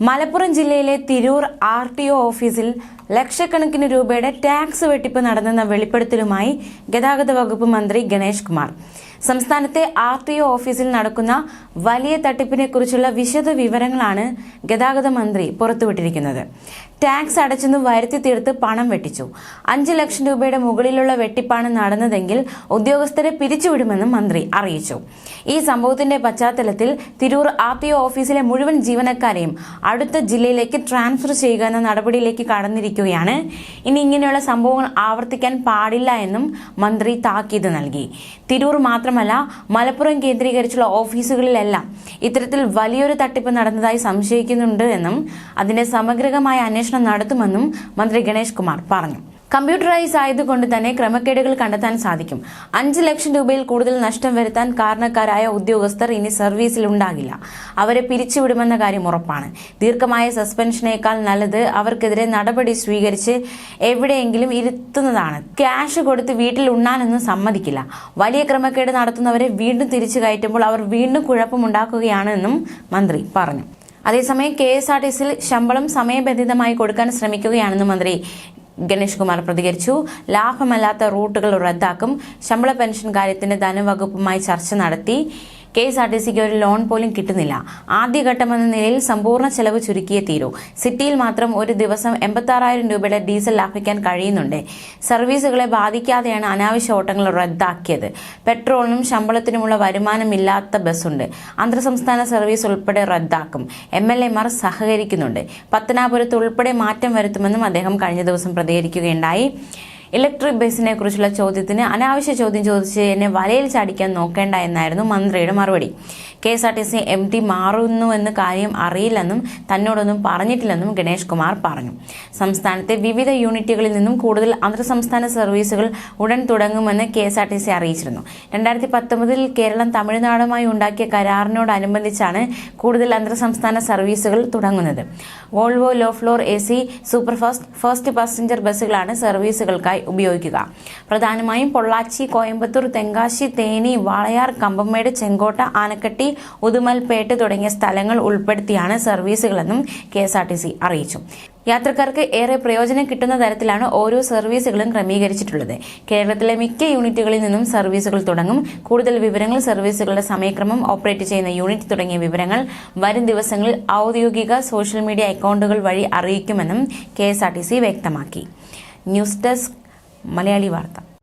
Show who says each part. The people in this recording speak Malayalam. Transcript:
Speaker 1: മലപ്പുറം ജില്ലയിലെ തിരൂർ ആർ ടി ഒ ഓഫീസിൽ ലക്ഷക്കണക്കിന് രൂപയുടെ ടാക്സ് വെട്ടിപ്പ് നടന്നെന്ന വെളിപ്പെടുത്തലുമായി ഗതാഗത വകുപ്പ് മന്ത്രി ഗണേഷ് കുമാർ. സംസ്ഥാനത്തെ ആർ ടി ഒ ഓഫീസിൽ നടക്കുന്ന വലിയ തട്ടിപ്പിനെ കുറിച്ചുള്ള വിശദ വിവരങ്ങളാണ് ഗതാഗത മന്ത്രി പുറത്തുവിട്ടിരിക്കുന്നത്. ടാക്സ് അടച്ചെന്ന് വരുത്തി തീർത്ത് പണം വെട്ടിച്ചു. അഞ്ച് ലക്ഷം രൂപയുടെ മുകളിലുള്ള വെട്ടിപ്പാണ് നടന്നതെങ്കിൽ ഉദ്യോഗസ്ഥരെ പിരിച്ചുവിടുമെന്നും മന്ത്രി അറിയിച്ചു. ഈ സംഭവത്തിന്റെ പശ്ചാത്തലത്തിൽ തിരൂർ ആർ ടി ഒ ഓഫീസിലെ മുഴുവൻ ജീവനക്കാരെയും അടുത്ത ജില്ലയിലേക്ക് ട്രാൻസ്ഫർ ചെയ്യുക എന്ന നടപടിയിലേക്ക് കടന്നിരിക്കുകയാണ്. ഇനി ഇങ്ങനെയുള്ള സംഭവങ്ങൾ ആവർത്തിക്കാൻ പാടില്ല എന്നും മന്ത്രി താക്കീത് നൽകി. തിരൂർ മാത്രമല്ല മലപ്പുറം കേന്ദ്രീകരിച്ചുള്ള ഓഫീസുകളിലെല്ലാം ഇത്തരത്തിൽ വലിയൊരു തട്ടിപ്പ് നടന്നതായി സംശയിക്കുന്നുണ്ട് എന്നും അതിന്റെ സമഗ്രമായ അന്വേഷണം നടത്തുമെന്നും മന്ത്രി ഗണേഷ് കുമാർ പറഞ്ഞു. കമ്പ്യൂട്ടറൈസ് ആയതുകൊണ്ട് തന്നെ ക്രമക്കേടുകൾ കണ്ടെത്താൻ സാധിക്കും. അഞ്ച് ലക്ഷം രൂപയിൽ കൂടുതൽ നഷ്ടം വരുത്താൻ കാരണക്കാരായ ഉദ്യോഗസ്ഥർ ഇനി സർവീസിൽ ഉണ്ടാകില്ല. അവരെ പിരിച്ചുവിടുമെന്ന കാര്യം ഉറപ്പാണ്. ദീർഘമായ സസ്പെൻഷനേക്കാൾ നല്ലത് അവർക്കെതിരെ നടപടി സ്വീകരിച്ച് എവിടെയെങ്കിലും ഇരുത്തുന്നതാണ്. ക്യാഷ് കൊടുത്ത് വീട്ടിൽ ഉണ്ണാനൊന്നും സമ്മതിക്കില്ല. വലിയ ക്രമക്കേട് നടത്തുന്നവരെ വീണ്ടും തിരിച്ചു കയറ്റുമ്പോൾ അവർ വീണ്ടും കുഴപ്പമുണ്ടാക്കുകയാണെന്നും മന്ത്രി പറഞ്ഞു. അതേസമയം കെ എസ് ആർ ടി സിയിൽ ശമ്പളം സമയബന്ധിതമായി കൊടുക്കാൻ ശ്രമിക്കുകയാണെന്ന് മന്ത്രി ഗണേഷ് കുമാർ പ്രതികരിച്ചു. ലാഭമല്ലാത്ത റൂട്ടുകൾ റദ്ദാക്കും. ശമ്പള പെൻഷൻ കാര്യത്തിന് ധനവകുപ്പുമായി ചർച്ച നടത്തി. കെ എസ് ആർ ടി സിക്ക് ഒരു ലോൺ പോലും കിട്ടുന്നില്ല. ആദ്യഘട്ടമെന്ന നിലയിൽ സമ്പൂർണ ചെലവ് ചുരുക്കിയേ തീരൂ. സിറ്റിയിൽ മാത്രം ഒരു ദിവസം എൺപത്തി രൂപയുടെ ഡീസൽ ലാഭിക്കാൻ കഴിയുന്നുണ്ട്. സർവീസുകളെ ബാധിക്കാതെയാണ് അനാവശ്യ ഓട്ടങ്ങൾ റദ്ദാക്കിയത്. പെട്രോളിനും ശമ്പളത്തിനുമുള്ള വരുമാനമില്ലാത്ത ബസ്സുണ്ട്. അന്തർസംസ്ഥാന സർവീസ് ഉൾപ്പെടെ റദ്ദാക്കും. എം എൽ എമാർ സഹകരിക്കുന്നുണ്ട്. പത്തനാപുരത്ത് ഉൾപ്പെടെ മാറ്റം വരുത്തുമെന്നും അദ്ദേഹം കഴിഞ്ഞ ദിവസം പ്രതികരിക്കുകയുണ്ടായി. ഇലക്ട്രിക് ബസ്സിനെ കുറിച്ചുള്ള ചോദ്യത്തിന് അനാവശ്യ ചോദ്യം ചോദിച്ച് എന്നെ വലയിൽ ചാടിക്കാൻ നോക്കേണ്ട എന്നായിരുന്നു മന്ത്രിയുടെ മറുപടി. K S R T C M T മാറുന്നുവെന്ന് കാര്യം അറിയില്ലെന്നും തന്നോടൊന്നും പറഞ്ഞിട്ടില്ലെന്നും ഗണേഷ് കുമാർ പറഞ്ഞു. സംസ്ഥാനത്തെ വിവിധ യൂണിറ്റുകളിൽ നിന്നും കൂടുതൽ അന്തർ സംസ്ഥാന സർവീസുകൾ ഉടൻ തുടങ്ങുമെന്ന് K S R T C അറിയിച്ചിരുന്നു. രണ്ടായിരത്തി പത്തൊമ്പതിൽ കേരളം തമിഴ്നാടുമായി ഉണ്ടാക്കിയ കരാറിനോടനുബന്ധിച്ചാണ് കൂടുതൽ അന്തർ സംസ്ഥാന സർവീസുകൾ തുടങ്ങുന്നത്. Volvo low floor A C superfast first passenger ബസ്സുകളാണ് സർവീസുകൾക്കായി ഉപയോഗിക്കുക. പ്രധാനമായും പൊള്ളാച്ചി കോയമ്പത്തൂർ തെങ്കാശി തേനി വാളയാർ കമ്പമേട് ചെങ്കോട്ട ആനക്കട്ടി ഉദുമൽപേട്ട് തുടങ്ങിയ സ്ഥലങ്ങൾ ഉൾപ്പെടുത്തിയാണ് സർവീസുകളെന്നും K S R T C അറിയിച്ചു. യാത്രക്കാർക്ക് ഏറെ പ്രയോജനം കിട്ടുന്ന തരത്തിലാണ് ഓരോ സർവീസുകളും ക്രമീകരിച്ചിട്ടുള്ളത്. കേരളത്തിലെ മിക്ക യൂണിറ്റുകളിൽ നിന്നും സർവീസുകൾ തുടങ്ങും. കൂടുതൽ വിവരങ്ങൾ സർവീസുകളുടെ സമയക്രമം ഓപ്പറേറ്റ് ചെയ്യുന്ന യൂണിറ്റ് തുടങ്ങിയ വിവരങ്ങൾ വരും ദിവസങ്ങളിൽ ഔദ്യോഗിക സോഷ്യൽ മീഡിയ അക്കൗണ്ടുകൾ വഴി അറിയിക്കുമെന്നും കെ വ്യക്തമാക്കി. ന്യൂസ് ഡെസ്ക് മലയാളി വാർത്ത.